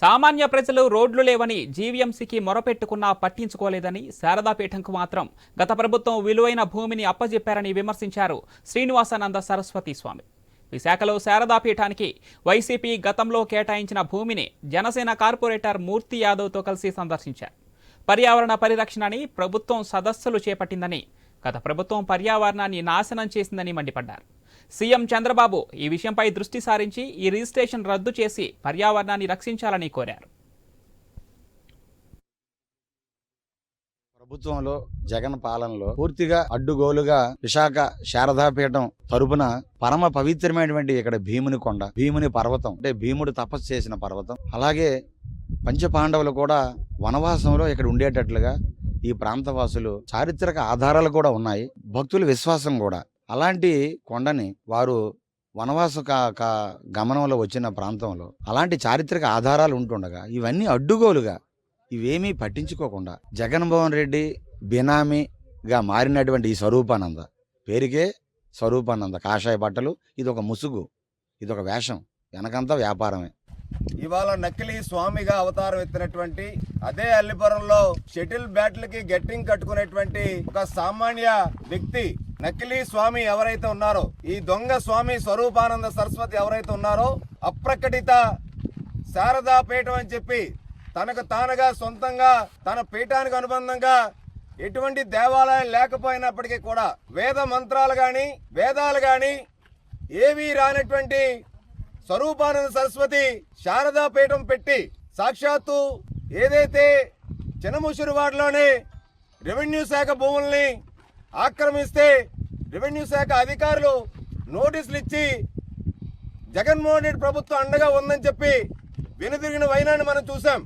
సామాన్య ప్రజలు రోడ్లు లేవని జీవీఎంసీకి మొరపెట్టుకున్నా పట్టించుకోలేదని శారదాపీఠంకు మాత్రం గత ప్రభుత్వం విలువైన భూమిని అప్పజెప్పారని విమర్శించారు శ్రీనివాసానంద సరస్వతి స్వామి. విశాఖలో శారదాపీఠానికి వైసీపీ గతంలో కేటాయించిన భూమిని జనసేన కార్పొరేటర్ మూర్తి యాదవ్తో కలిసి సందర్శించారు. పర్యావరణ పరిరక్షణని ప్రభుత్వం సదస్సులు చేపట్టిందని గత ప్రభుత్వం పర్యావరణాన్ని నాశనం చేసిందని మండిపడ్డారు. సీఎం చంద్రబాబు ఈ విషయంపై దృష్టి సారించి ఈ రిజిస్ట్రేషన్ రద్దు చేసి పర్యావరణాన్ని రక్షించాలని కోరారు. ప్రభుత్వంలో జగన్ పాలనలో పూర్తిగా అడ్డుగోలుగా విశాఖ శారదాపీఠం తరపున పరమ పవిత్రమైనటువంటి ఇక్కడ భీముని కొండ భీముని పర్వతం అంటే భీముడు తపస్సు చేసిన పర్వతం. అలాగే పంచపాండవులు కూడా వనవాసంలో ఇక్కడ ఉండేటట్లుగా ఈ ప్రాంతవాసులు చారిత్రక ఆధారాలు కూడా ఉన్నాయి. భక్తుల విశ్వాసం కూడా. అలాంటి కొండని వారు వనవాస కా- గమనంలో వచ్చిన ప్రాంతంలో అలాంటి చారిత్రక ఆధారాలు ఉంటుండగా ఇవన్నీ అడ్డుగోలుగా ఇవేమీ పట్టించుకోకుండా జగన్మోహన్ రెడ్డి బినామీగా మారినటువంటి ఈ స్వరూపానంద పేరుకే స్వరూపానంద కాషాయ బట్టలు ఇది ఒక ముసుగు ఇది ఒక వేషం వెనకంతా వ్యాపారమే. ఇవాళ నకిలీ స్వామిగా అవతారం ఎత్తినటువంటి అదే అల్లిపురంలో షటిల్ బ్యాట్లకి గట్టింగ్ కట్టుకునేటువంటి ఒక సామాన్య వ్యక్తి నకిలీ స్వామి ఎవరైతే ఉన్నారో ఈ దొంగ స్వామి స్వరూపానంద సరస్వతి ఎవరైతే ఉన్నారో అప్రకటిత శారదా పీఠం అని చెప్పి తనకు తానుగా సొంతంగా తన పీఠానికి అనుబంధంగా ఎటువంటి దేవాలయం లేకపోయినప్పటికీ కూడా వేద మంత్రాలు గాని వేదాలు గాని ఏవీ రానటువంటి స్వరూపానంద సరస్వతి శారదా పీఠం పెట్టి సాక్షాత్తు ఏదైతే చినముషురువాడలోనే రెవెన్యూ శాఖ భూముల్ని ఆక్రమిస్తే రెవెన్యూ శాఖ అధికారులు నోటీసులు ఇచ్చి జగన్మోహన్ రెడ్డి ప్రభుత్వం అండగా ఉందని చెప్పి వెనుదిరిగిన వైనాన్ని మనం చూసాం